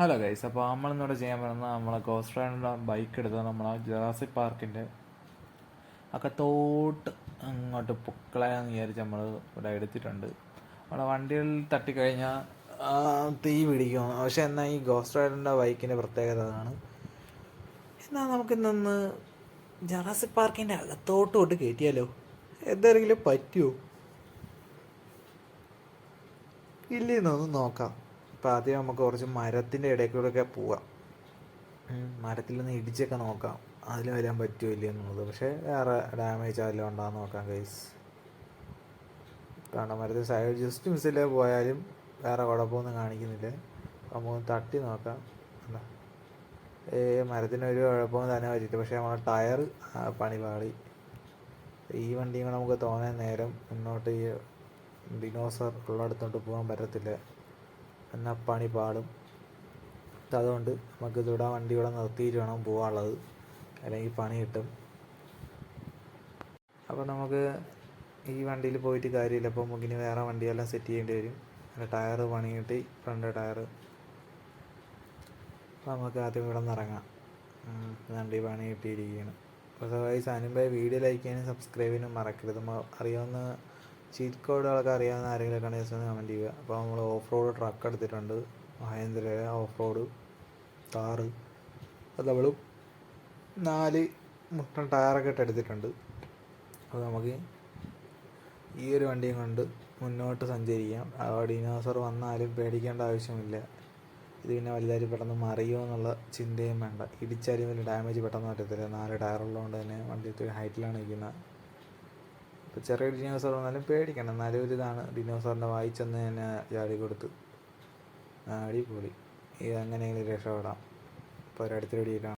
Hello guys അപ്പോൾ നമ്മളിന്നിവിടെ ചെയ്യാൻ പറയുന്നത് നമ്മളെ ഗോസ്റ്റ് റൈഡിന്റെ ബൈക്ക് എടുത്ത് നമ്മളെ ജറാസി പാർക്കിന്റെ ഒക്കെ തോട്ട് അങ്ങോട്ട് പൊക്കളയാന്ന് വിചാരിച്ച് നമ്മൾ ഇവിടെ എടുത്തിട്ടുണ്ട്. നമ്മുടെ വണ്ടികളിൽ തട്ടിക്കഴിഞ്ഞാൽ തീ പിടിക്കും. പക്ഷെ എന്നാൽ ഈ ഗോസ്റ്റ് റൈഡിന്റെ ബൈക്കിന്റെ പ്രത്യേകത അതാണ്. എന്നാൽ നമുക്കിന്നൊന്ന് ജറാസി പാർക്കിന്റെ അകത്തോട്ട് തൊട്ട് കയറ്റിയാലോ എന്തെങ്കിലും പറ്റുമോ ഇല്ലെന്നൊന്ന് നോക്കാം. ഇപ്പം ആദ്യം നമുക്ക് കുറച്ച് മരത്തിന്റെ ഇടയിൽ കൂടെയൊക്കെ പോവാം. മരത്തിൽ നിന്ന് ഇടിച്ചൊക്കെ നോക്കാം. അതിൽ വരാൻ പറ്റുമോ ഇല്ല എന്നുള്ളത്. പക്ഷേ വേറെ ഡാമേജ് അതിലും ഉണ്ടാകുന്ന നോക്കാം ഗൈസ് കാരണം മരത്തിൽ സൈഡ് ജസ്റ്റ് മിസ്സിൽ പോയാലും വേറെ കുഴപ്പമൊന്നും കാണിക്കുന്നില്ല. അപ്പോൾ നമുക്ക് തട്ടി നോക്കാം. എന്താ ഏ മരത്തിന് ഒരു കുഴപ്പവും തന്നെ പറ്റിയിട്ട് പക്ഷേ നമ്മളെ ടയർ പണി പാടി ഈ വണ്ടിയും കൂടെ നമുക്ക് തോന്നാൻ നേരം മുന്നോട്ട് ഈ ഡിനോസർ ഉള്ളിടത്തോട്ട് പോകാൻ പറ്റത്തില്ല. എന്നാൽ പണി പാടും. അതുകൊണ്ട് നമുക്ക് ഇതിവിടെ വണ്ടി ഇവിടെ നിർത്തിയിട്ട് വേണം പോകാനുള്ളത് അല്ലെങ്കിൽ പണി കിട്ടും. അപ്പോൾ നമുക്ക് ഈ വണ്ടിയിൽ പോയിട്ട് കാര്യമില്ല. അപ്പോൾ നമുക്കിനി വേറെ വണ്ടിയെല്ലാം സെറ്റ് ചെയ്യേണ്ടി വരും. അതിന്റെ ടയർ പണി കിട്ടി. ഫ്രണ്ട് ടയർ അപ്പോൾ നമുക്ക് ആദ്യം ഇവിടെ നിന്ന് ഇറങ്ങാം. വണ്ടി പണി കിട്ടിയിരിക്കുകയാണ്. അപ്പോൾ സൈസ് അനുമ്പായി വീഡിയോ ലൈക്ക് ചെയ്യാനും സബ്സ്ക്രൈബ് ചെയ്യാനും മറക്കരുത്. അറിയാവുന്ന ചീറ്റ് കോഡുകളൊക്കെ അറിയാവുന്ന ആരെങ്കിലും ജസ്റ്റ് ഒന്ന് കമന്റ് ചെയ്യുക. അപ്പോൾ നമ്മൾ ഓഫ് റോഡ് ട്രക്ക് എടുത്തിട്ടുണ്ട്. മഹേന്ദ്ര ഓഫ് റോഡ് കാറ് അത് നമ്മൾ നാല് മുട്ടൻ ടയറൊക്കെ ഇട്ട് എടുത്തിട്ടുണ്ട്. അപ്പോൾ നമുക്ക് ഈ ഒരു വണ്ടിയും കൊണ്ട് മുന്നോട്ട് സഞ്ചരിക്കാം. ആ ഡിനോസർ വന്നാലും പേടിക്കേണ്ട ആവശ്യമില്ല. ഇത് പിന്നെ വലുതായിട്ട് പെട്ടെന്ന് മറിയോ എന്നുള്ള ചിന്തയും വേണ്ട. ഇടിച്ചാലും വലിയ ഡാമേജ് പെട്ടെന്ന് പറ്റത്തില്ല. നാല് ടയറുള്ളതുകൊണ്ട് തന്നെ വണ്ടി ഹൈറ്റിലാണ് നിൽക്കുന്നത്. ഇപ്പോൾ ചെറിയ ഡിനോസർ വന്നാലും പേടിക്കണം. എന്നാലും ഒരു ഇതാണ്. ഡിനോസറിന്റെ വായിച്ചെന്ന് തന്നെ ചാടി കൊടുത്ത്. അടിപൊളി ഇത് അങ്ങനെയെങ്കിലും രക്ഷപ്പെടാം. ഇപ്പോൾ ഒരടുത്ത വീഡിയോ